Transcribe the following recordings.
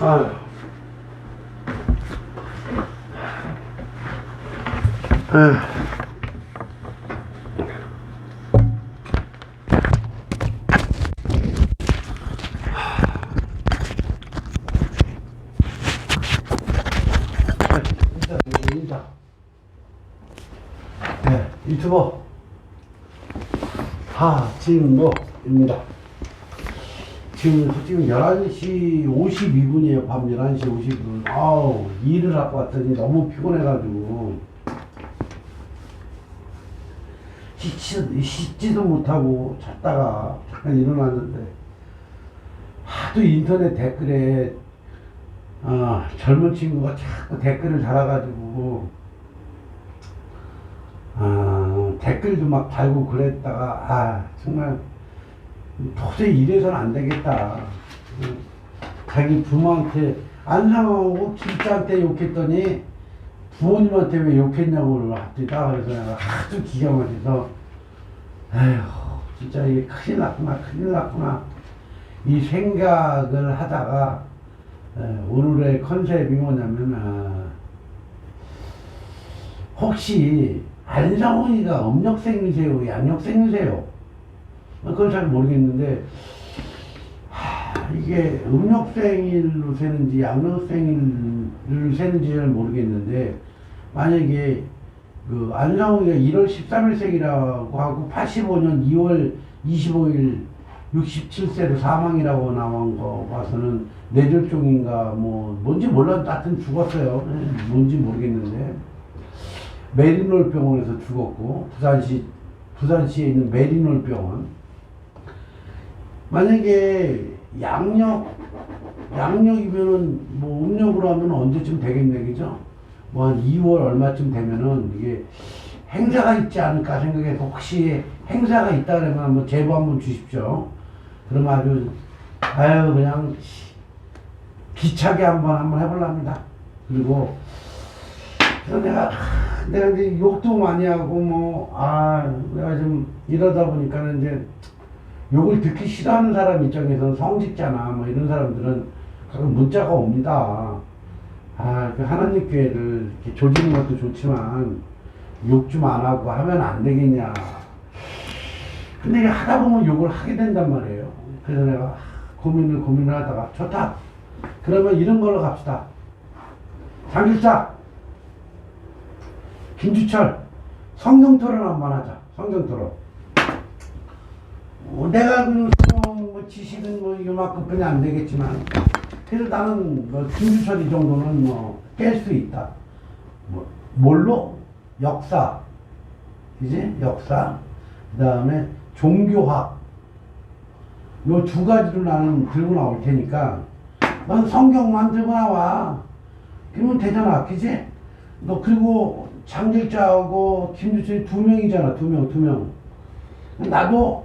아유. 에휴. 인사, 인사. 네, 유튜버 하진모입니다. 지금 지금 11시 52분이에요. 밤 11시 52분. 아우, 일을 하고 왔더니 너무 피곤해가지고. 씻지, 씻지도 못하고 잤다가 잠깐 일어났는데, 하도 인터넷 댓글에, 아, 젊은 친구가 자꾸 댓글을 달아가지고, 아, 댓글도 막 달고 그랬다가, 아, 정말, 도저히 이래서는 안 되겠다. 응. 자기 부모한테 안상하고 길자한테 욕했더니 부모님한테 왜 욕했냐고 합니다. 그래서 내가 하도 기가 막혀서 에휴 진짜 이게 큰일 났구나 큰일 났구나 이 생각을 하다가 에, 오늘의 컨셉이 뭐냐면 아, 혹시 안상훈이가 음력생이세요 양력생이세요 그건 잘 모르겠는데 하, 이게 음력생일로 세는지 양력생일을 세는지 잘 모르겠는데 만약에 그 안상훈이가 1월 13일 생이라고 하고 85년 2월 25일 67세로 사망이라고 나온 거 봐서는 뇌졸중인가 뭐 뭔지 몰라도 하여튼 죽었어요. 예, 뭔지 모르겠는데 메리놀 병원에서 죽었고 부산시 부산시에 있는 메리놀 병원 만약에 양력 양력이면은 뭐 음력으로 하면 언제쯤 되겠네 그죠? 뭐 한 2월 얼마쯤 되면은 이게 행사가 있지 않을까 생각해서 혹시 행사가 있다 그러면 한번 제보 한번 주십시오. 그럼 아주 아유 그냥 기차게 한번 한번 해볼랍니다. 그리고 그래서 내가 하, 내가 이제 욕도 많이 하고 뭐 아 내가 좀 이러다 보니까는 이제 욕을 듣기 싫어하는 사람 입장에서는 성직자나 뭐 이런 사람들은 가끔 문자가 옵니다. 아, 그 하나님 교회를 이렇게 조지는 것도 좋지만 욕 좀 안 하고 하면 안 되겠냐. 근데 하다 보면 욕을 하게 된단 말이에요. 그래서 내가 고민을 고민을 하다가 좋다. 그러면 이런 걸로 갑시다. 장길사, 김주철, 성경 토론 한번 하자. 성경 토론. 어, 내가 그냥 뭐 지식은 뭐 이만큼뿐이 안 되겠지만 그래서 나는 뭐 김주철 이 정도는 뭐 깰 수 있다. 뭐 뭘로? 역사, 그지? 역사. 그 다음에 종교학. 요 두 가지로 나는 들고 나올 테니까 넌 성경만 들고 나와. 그러면 되잖아, 그지? 너 그리고 장길자하고 김주철이 두 명이잖아, 두 명, 두 명. 나도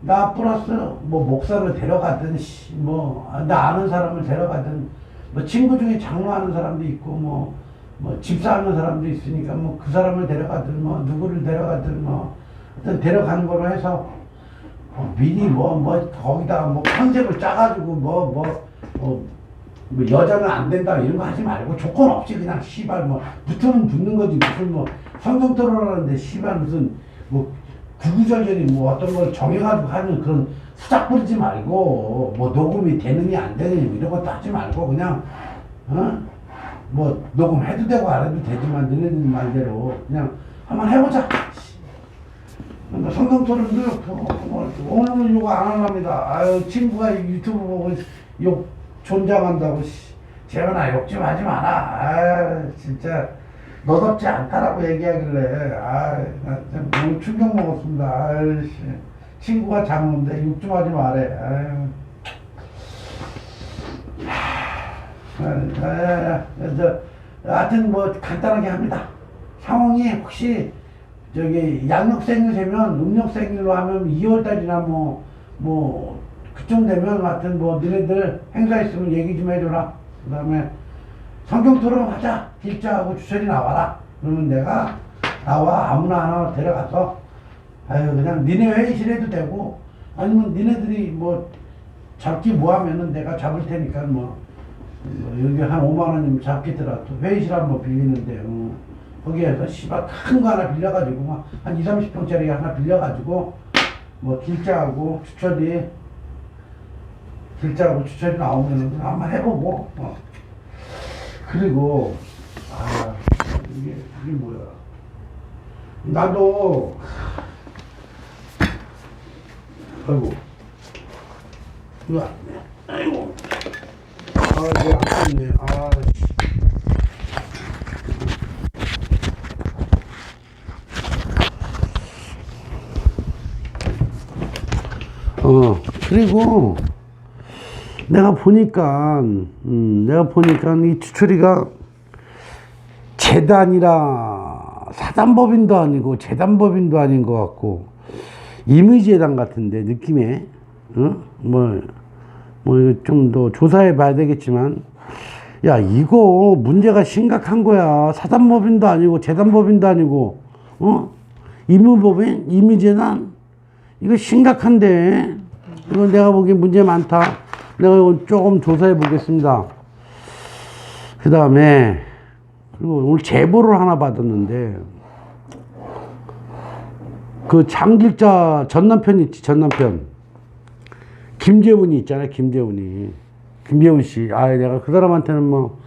나 플러스 뭐 목사를 데려가든 씨, 뭐나 아는 사람을 데려가든 뭐 친구 중에 장로하는 사람도 있고 뭐, 뭐 집사하는 사람도 있으니까 뭐 그 사람을 데려가든 뭐 누구를 데려가든 뭐 하여튼 데려가는 거로 해서 어, 미리 뭐뭐 거기다가 뭐 컨셉을 짜가지고 뭐뭐 뭐, 뭐 여자는 안 된다 이런 거 하지 말고 조건 없이 그냥 씨발 뭐 붙으면 붙는 거지. 무슨 뭐 성경 토론하는데 씨발 무슨 뭐 구구절절히 뭐 어떤 걸 정해가지고 하는 그런 수작 부리지 말고 뭐 녹음이 되느니 안 되느니 이런 것도 하지 말고 그냥 어 뭐 녹음해도 되고 안 해도 되지만 너네 말대로 그냥 한번 해보자. 뭐 성경 토론도 뭐 오늘은 욕안 합니다. 아유 친구가 유튜브 보고 욕 존장한다고 씨. 재현아 욕 좀 하지 마라. 아 진짜 너답지 않다라고 얘기하길래 아나좀 너무 충격 먹었습니다. 아이씨 친구가 장모인데 욕 좀 하지 말래. 아유. 아, 그래서 하여튼 뭐 간단하게 합니다. 상황이 혹시 저기 양력 생일 되면 음력 생일로 하면 2월달이나 뭐 뭐 그쯤 되면 하여튼 뭐 너네들 행사 있으면 얘기 좀 해줘라. 그 다음에 성경 토론 하자. 길자하고 주철이 나와라. 그러면 내가 나와 아무나 하나 데려가서 아유 그냥 니네 회의실에도 되고 아니면 니네들이 뭐 잡기 뭐 하면은 내가 잡을 테니까 뭐 뭐 여기 한 5만 원이면 잡히더라도 회의실 한번 빌리는데 어, 거기에서 씨발 큰 거 하나 빌려가지고 막한 2, 30평짜리 하나 빌려가지고 뭐 길자하고 주철이 길자하고 주철이 나오면은 한번 해보고 어. 그리고 아 이게 이게 뭐야 나도 아이고 이거 안 돼. 아이고 아 이게 아깝네 아 씨. 어 그리고 내가 보니까 음, 내가 보니까 이 주철이가 재단이라 사단법인도 아니고 재단법인도 아닌 것 같고 임의재단 같은데 느낌에 어? 뭐 뭐 좀 더 조사해 봐야 되겠지만 야 이거 문제가 심각한 거야. 사단법인도 아니고 재단법인도 아니고 어? 임의법인 임의재단? 이거 심각한데. 이거 내가 보기엔 문제 많다 내가 이거 조금 조사해 보겠습니다. 그 다음에 그리고 오늘 제보를 하나 받았는데 그 장길자 전 남편 있지 전 남편. 김재훈이 있잖아요 김재훈이. 김재훈 씨. 아 내가 그 사람한테는 뭐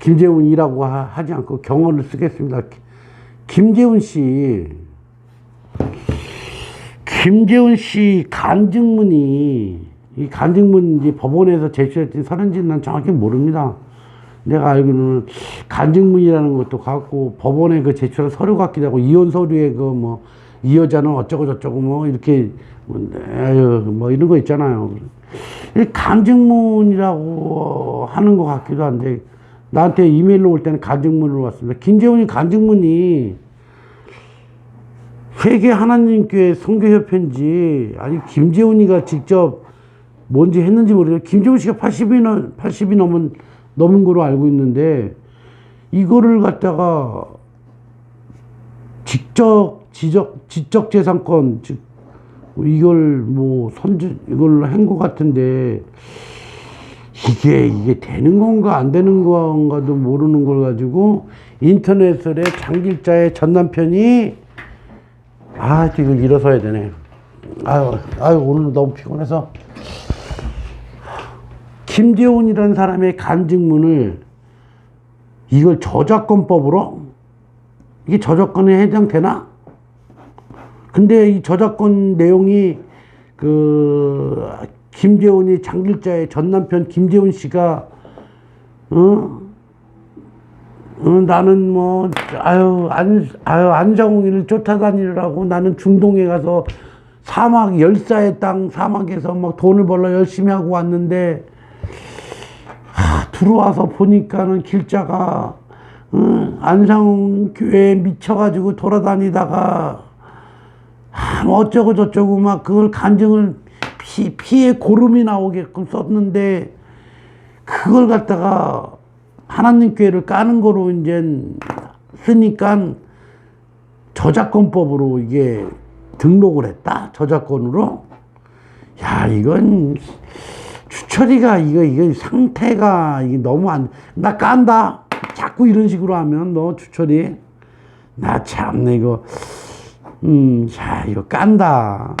김재훈이라고 하, 하지 않고 경어를 쓰겠습니다. 기- 김재훈 씨. 김재훈 씨 간증문이 이 간증문인지 법원에서 제출했지 서른지는 난 정확히 모릅니다. 내가 알기로는 간증문이라는 것도 갖고 법원에 그 제출한 서류 같기도 하고 이혼 서류에 그 뭐 이 여자는 어쩌고 저쩌고 뭐 이렇게 뭐, 에휴, 뭐 이런 거 있잖아요. 이 간증문이라고 하는 것 같기도 한데 나한테 이메일로 올 때는 간증문으로 왔습니다. 김재훈이 간증문이 회계 하나님교회 성교협회인지 아니 김재훈이가 직접 뭔지 했는지 모르겠어요. 김재훈 씨가 80이 넘 80이 넘은 넘은 거로 알고 있는데 이거를 갖다가 직접 지적 지적 재산권 즉 이걸 뭐 선지 이걸 한 것 같은데 이게 이게 되는 건가 안 되는 건가도 모르는 걸 가지고 인터넷에 장길자의 전 남편이 아, 이걸 일어서야 되네. 아유, 아유, 오늘 너무 피곤해서. 김재훈이라는 사람의 간증문을 이걸 저작권법으로 이게 저작권에 해당되나? 근데 이 저작권 내용이 그 김재훈이 장길자의 전 남편 김재훈 씨가 어? 어, 나는 뭐, 아유, 안, 아유, 안장홍이를 쫓아다니느라고 나는 중동에 가서 사막, 열사의 땅 사막에서 막 돈을 벌러 열심히 하고 왔는데, 하, 들어와서 보니까는 길자가, 어, 안상홍 교회에 미쳐가지고 돌아다니다가, 아, 뭐 어쩌고 저쩌고 막 그걸 간증을 피, 피에 고름이 나오게끔 썼는데, 그걸 갖다가 하나님 교회를 까는 거로 이제 쓰니까 저작권법으로 이게 등록을 했다. 저작권으로. 야, 이건 주철이가 이거 이거 상태가 이게 너무 안 나 깐다. 자꾸 이런 식으로 하면 너 주철이 나 참네 이거 음, 자, 이거 깐다.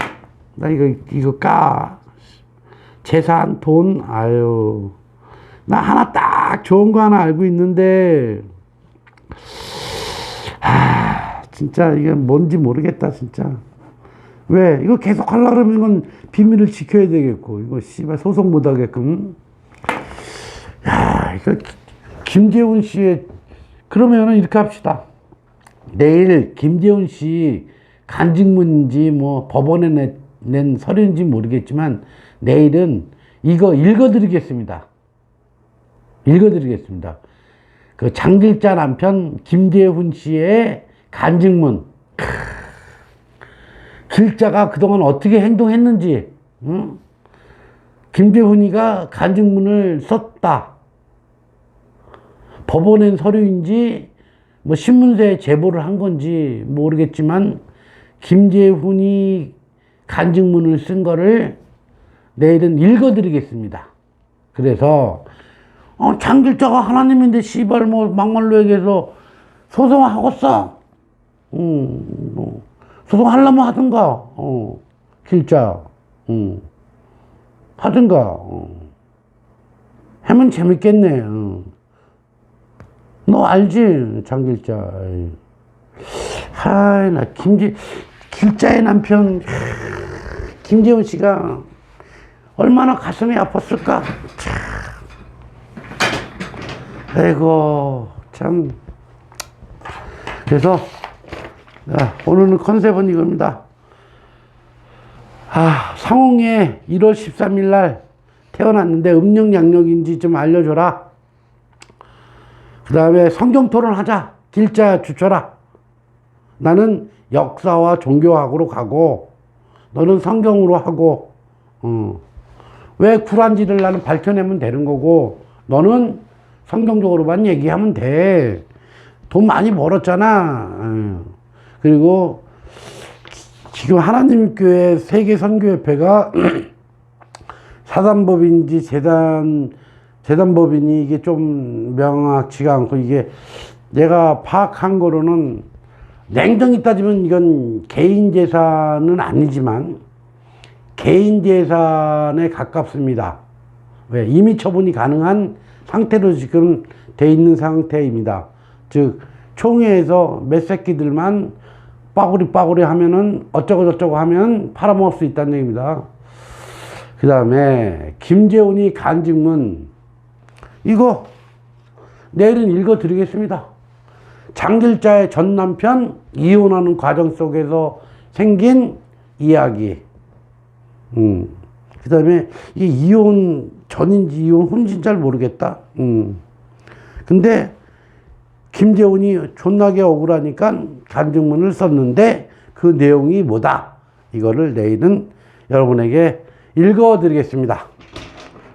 나 이거 이거 까. 재산, 돈, 아유. 나 하나 딱 좋은 거 하나 알고 있는데, 하, 진짜 이게 뭔지 모르겠다, 진짜. 왜? 이거 계속 하려고 그러면 이건 비밀을 지켜야 되겠고, 이거 씨발 소송 못 하게끔. 야, 이거 기- 김재훈 씨의, 그러면은 이렇게 합시다. 내일 김재훈 씨 간증문인지 뭐 법원에 내- 낸 서류인지 모르겠지만 내일은 이거 읽어드리겠습니다. 읽어드리겠습니다. 그 장길자 남편 김재훈 씨의 간증문. 크. 길자가 그동안 어떻게 행동했는지, 응? 김재훈이가 간증문을 썼다. 법원엔 서류인지, 뭐 신문사에 제보를 한 건지 모르겠지만, 김재훈이 간증문을 쓴 거를 내일은 읽어드리겠습니다. 그래서 어, 장길자가 하나님인데 씨발 뭐 막말로 얘기해서 소송하겠어. 음, 뭐 소송하려면 하든가. 어, 길자. 음, 하든가. 어. 하면 재밌겠네. 어. 너 알지 장길자. 하이 나 김지 길자의 남편 김재훈 씨가 얼마나 가슴이 아팠을까. 참. 아이고 참. 그래서 야, 오늘은 컨셉은 이겁니다. 아 상홍에 1월 13일 날 태어났는데 음력 양력인지 좀 알려줘라. 그 다음에 성경 토론하자. 길자 주쳐라. 나는 역사와 종교학으로 가고 너는 성경으로 하고 어. 왜 쿨한지를 나는 밝혀내면 되는 거고 너는 성경적으로만 얘기하면 돼. 돈 많이 벌었잖아. 어. 그리고 지금 하나님 교회 세계 선교협회가 사단법인지 재단 재단법인이 이게 좀 명확치가 않고 이게 내가 파악한 거로는 냉정히 따지면 이건 개인 재산은 아니지만 개인 재산에 가깝습니다. 왜 임의 처분이 가능한 상태로 지금 돼 있는 상태입니다. 즉 총회에서 몇 새끼들만 빠구리 빠구리 하면은 어쩌고 저쩌고 하면 팔아먹을 수 있다는 얘기입니다. 그 다음에 김재훈이 간증문 이거 내일은 읽어드리겠습니다. 장길자의 전 남편 이혼하는 과정 속에서 생긴 이야기. 음. 그 다음에 이 이혼 전인지 이혼 후인지 잘 모르겠다. 음. 근데 김재훈이 존나게 억울하니까 간증문을 썼는데 그 내용이 뭐다. 이거를 내일은 여러분에게 읽어드리겠습니다.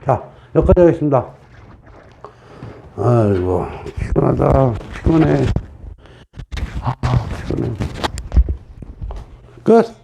자, 여기까지 하겠습니다. 아이고, 피곤하다. 피곤해. 아, 피곤해. 끝.